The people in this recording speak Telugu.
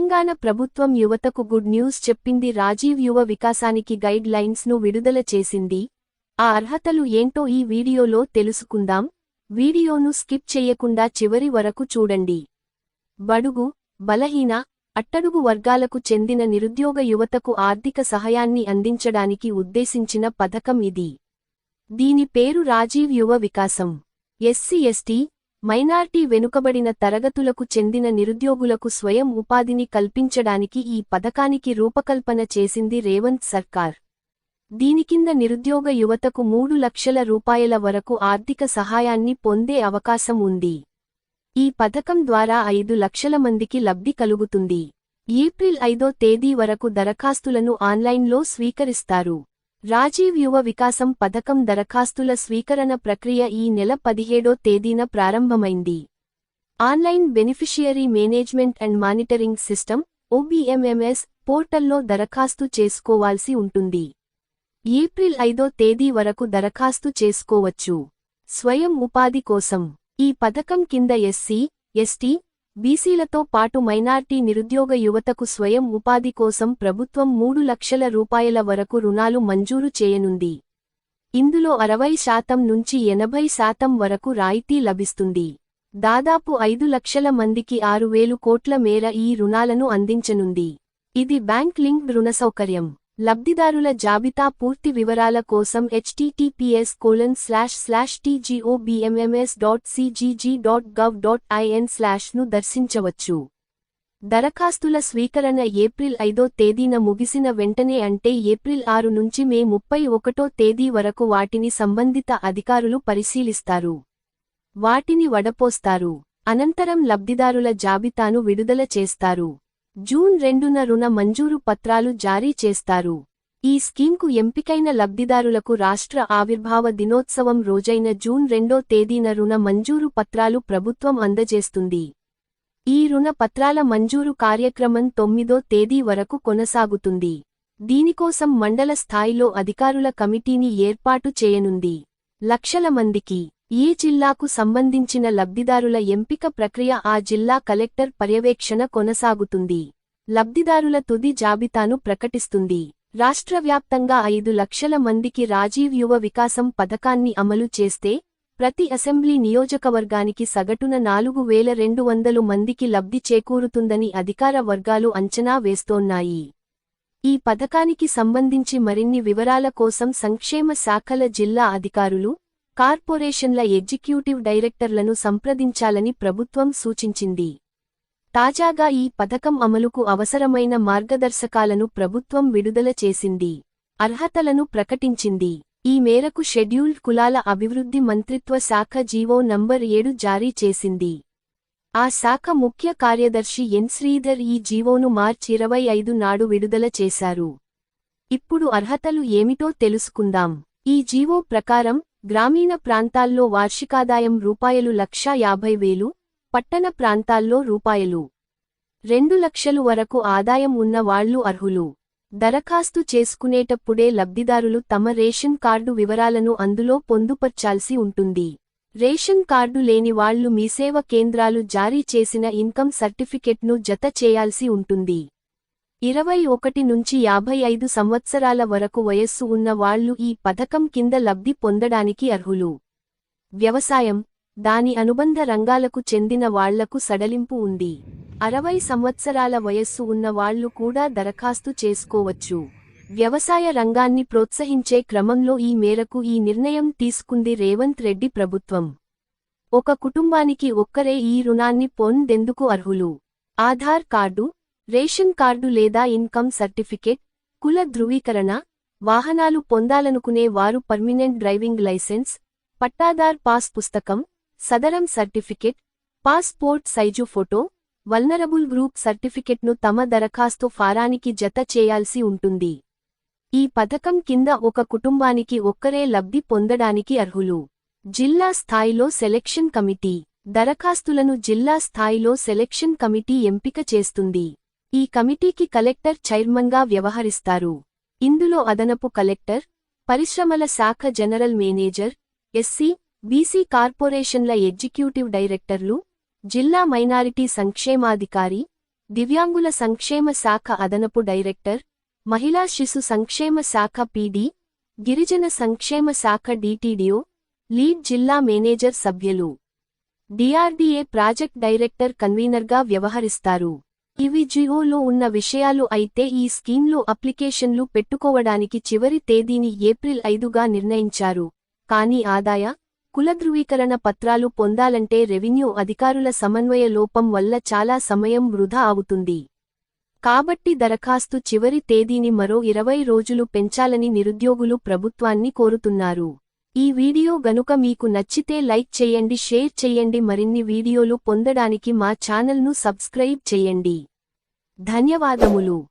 తెలంగాణ ప్రభుత్వం యువతకు గుడ్ న్యూస్ చెప్పింది రాజీవ్ యువ వికాసానికి గైడ్ లైన్స్ను విడుదల చేసింది. ఆ అర్హతలు ఏంటో ఈ వీడియోలో తెలుసుకుందాం. వీడియోను స్కిప్ చెయ్యకుండా చివరి వరకు చూడండి. బడుగు బలహీన అట్టడుగు వర్గాలకు చెందిన నిరుద్యోగ యువతకు ఆర్థిక సహాయాన్ని అందించడానికి ఉద్దేశించిన పథకం ఇది. దీని పేరు రాజీవ్ యువ వికాసం. ఎస్సీ ఎస్టీ మైనార్టీ వెనుకబడిన తరగతులకు చెందిన నిరుద్యోగులకు స్వయం ఉపాధిని కల్పించడానికి ఈ పథకానికి రూపకల్పన చేసింది రేవంత్ సర్కార్. దీనికింద నిరుద్యోగ యువతకు మూడు లక్షల రూపాయల వరకు ఆర్థిక సహాయాన్ని పొందే అవకాశం ఉంది. ఈ పథకం ద్వారా ఐదు లక్షల మందికి లబ్ధి కలుగుతుంది. ఏప్రిల్ ఐదో తేదీ వరకు దరఖాస్తులను ఆన్లైన్లో స్వీకరిస్తారు. రాజీవ్ యువ వికాసం పథకం దరఖాస్తుల స్వీకరణ ప్రక్రియ ఈ నెల పదిహేడో తేదీన ప్రారంభమైంది. Online beneficiary management and monitoring system OBMMS పోర్టల్లో దరఖాస్తు చేసుకోవాల్సి ఉంటుంది. ఏప్రిల్ ఐదో తేదీ వరకు దరఖాస్తు చేసుకోవచ్చు. స్వయం ఉపాధి కోసం ఈ పథకం కింద ఎస్సీ ఎస్టీ బీసీలతో పాటు మైనార్టీ నిరుద్యోగ యువతకు స్వయం ఉపాధి కోసం ప్రభుత్వం మూడు లక్షల రూపాయల వరకు రుణాలు మంజూరు చేయనుంది. ఇందులో అరవై శాతం నుంచి ఎనభై శాతం వరకు రాయితీ లభిస్తుంది. దాదాపు ఐదు లక్షల మందికి ఆరు వేలు కోట్ల మేర ఈ రుణాలను అందించనుంది. ఇది బ్యాంక్ లింక్డ్ రుణ సౌకర్యం. లబ్ధిదారుల జాబితా పూర్తి వివరాల కోసం HTTPS colon slash slash TGOBMMS dot CGG dot gov dot IN స్లాష్ను దర్శించవచ్చు. దరఖాస్తుల స్వీకరణ ఏప్రిల్ ఐదో తేదీన ముగిసిన వెంటనే అంటే ఏప్రిల్ ఆరు నుంచి మే ముప్పై ఒకటో తేదీ వరకు వాటిని సంబంధిత అధికారులు పరిశీలిస్తారు. వాటిని వడపోస్తారు. అనంతరం లబ్ధిదారుల జాబితాను విడుదల చేస్తారు. జూన్ రెండున రుణ మంజూరు పత్రాలు జారీ చేస్తారు. ఈ స్కీంకు ఎంపికైన లబ్ధిదారులకు రాష్ట్ర ఆవిర్భావ దినోత్సవం రోజైన జూన్ రెండో తేదీన రుణ మంజూరు పత్రాలు ప్రభుత్వం అందజేస్తుంది. ఈ రుణ పత్రాల మంజూరు కార్యక్రమం తొమ్మిదో తేదీ వరకు కొనసాగుతుంది. దీనికోసం మండల స్థాయిలో అధికారుల కమిటీని ఏర్పాటు చేయనుంది. లక్షల మందికి ఈ జిల్లాకు సంబంధించిన లబ్ధిదారుల ఎంపిక ప్రక్రియ ఆ జిల్లా కలెక్టర్ పర్యవేక్షణ కొనసాగుతుంది. లబ్ధిదారుల తుది జాబితాను ప్రకటిస్తుంది. రాష్ట్ర వ్యాప్తంగా ఐదు లక్షల మందికి రాజీవ్ యువ వికాసం పథకాన్ని అమలు చేస్తే ప్రతి అసెంబ్లీ నియోజకవర్గానికి సగటున నాలుగు వేల రెండు వందలు మందికి లబ్ధి చేకూరుతుందని అధికార వర్గాలు అంచనా వేస్తోన్నాయి. ఈ పథకానికి సంబంధించి మరిన్ని వివరాల కోసం సంక్షేమ శాఖల జిల్లా అధికారులు కార్పొరేషన్ల ఎగ్జిక్యూటివ్ డైరెక్టర్లను సంప్రదించాలని ప్రభుత్వం సూచించింది. తాజాగా ఈ పథకం అమలుకు అవసరమైన మార్గదర్శకాలను ప్రభుత్వం విడుదల చేసింది. అర్హతలను ప్రకటించింది. ఈ మేరకు షెడ్యూల్డ్ కులాల అభివృద్ధి మంత్రిత్వ శాఖ జీవో నంబర్ ఏడు జారీ చేసింది. ఆ శాఖ ముఖ్య కార్యదర్శి ఎన్ శ్రీధర్ ఈ జీవోను మార్చి ఇరవై ఐదు నాడు విడుదల చేశారు. ఇప్పుడు అర్హతలు ఏమిటో తెలుసుకుందాం. ఈ జీవో ప్రకారం గ్రామీణ ప్రాంతాల్లో వార్షికాదాయం రూపాయలు లక్షా యాభై వేలు పట్టణ ప్రాంతాల్లో రూపాయలు రెండు లక్షలు వరకు ఆదాయం ఉన్న వాళ్ళు అర్హులు. దరఖాస్తు చేసుకునేటప్పుడే లబ్ధిదారులు తమ రేషన్ కార్డు వివరాలను అందులో పొందుపర్చాల్సి ఉంటుంది. రేషన్ కార్డు లేని వాళ్ళు మీసేవ కేంద్రాలు జారీ చేసిన ఇన్కమ్ సర్టిఫికెట్ను జత చేయాల్సి ఉంటుంది. ఇరవై ఒకటి నుంచి యాభై ఐదు సంవత్సరాల వరకు వయస్సు ఉన్న వాళ్ళు ఈ పథకం కింద లబ్ధి పొందడానికి అర్హులు. వ్యవసాయం దాని అనుబంధ రంగాలకు చెందిన వాళ్ళకు సడలింపు ఉంది. అరవై సంవత్సరాల వయస్సు ఉన్న వాళ్ళు కూడా దరఖాస్తు చేసుకోవచ్చు. వ్యవసాయ రంగాన్ని ప్రోత్సహించే క్రమంలో ఈ మేరకు ఈ నిర్ణయం తీసుకుంది రేవంత్ రెడ్డి ప్రభుత్వం. ఒక కుటుంబానికి ఒక్కరే ఈ రుణాన్ని పొందేందుకు అర్హులు. ఆధార్ కార్డు రేషన్ కార్డు లేదా ఇన్కమ్ సర్టిఫికేట్ కుల ధృవీకరణ వాహనాలు పొందాలనుకునే వారు పర్మినెంట్ డ్రైవింగ్ లైసెన్స్ పట్టాదార్ పాస్ పుస్తకం సదరం certificate passport size photo vulnerable group సర్టిఫికెట్ను తమ దరఖాస్తు ఫారానికి జత చేయాల్సి ఉంటుంది. ఈ పథకం కింద ఒక కుటుంబానికి ఒక్కరే లబ్ధి పొందడానికి అర్హులు. జిల్లా స్థాయిలో సెలెక్షన్ కమిటీ దరఖాస్తులను జిల్లా స్థాయిలో సెలెక్షన్ కమిటీ ఎంపిక చేస్తుంది. ఈ కమిటీకి కలెక్టర్ చైర్మన్గా వ్యవహరిస్తారు. ఇందులో అదనపు కలెక్టర్ పరిశ్రమల శాఖ జనరల్ మేనేజర్ ఎస్సీ బీసీ కార్పొరేషన్ల ఎగ్జిక్యూటివ్ డైరెక్టర్లు జిల్లా మైనారిటీ సంక్షేమాధికారి దివ్యాంగుల సంక్షేమ శాఖ అదనపు డైరెక్టర్ మహిళా శిశు సంక్షేమ శాఖ పీడీ గిరిజన సంక్షేమ శాఖ డీటీడీఓ లీడ్ జిల్లా మేనేజర్ సభ్యులు. డిఆర్డీఏ ప్రాజెక్ట్ డైరెక్టర్ కన్వీనర్గా వ్యవహరిస్తారు. ఇవి జియోలో ఉన్న విషయాలు అయితే ఈ స్కీమ్లో అప్లికేషన్లు పెట్టుకోవడానికి చివరి తేదీని ఏప్రిల్ ఐదుగా నిర్ణయించారు. కానీ ఆదాయ కుల ధృవీకరణ పత్రాలు పొందాలంటే రెవెన్యూ అధికారుల సమన్వయ లోపం వల్ల చాలా సమయం వృధా అవుతుంది. కాబట్టి దరఖాస్తు చివరి తేదీని మరో ఇరవై రోజులు పెంచాలని నిరుద్యోగులు ప్రభుత్వాన్ని కోరుతున్నారు. ఈ వీడియో గనుక మీకు నచ్చితే లైక్ చేయండి షేర్ చేయండి మరిన్ని వీడియోలు పొందడానికి మా ఛానల్ను సబ్స్క్రైబ్ చేయండి. ధన్యవాదములు.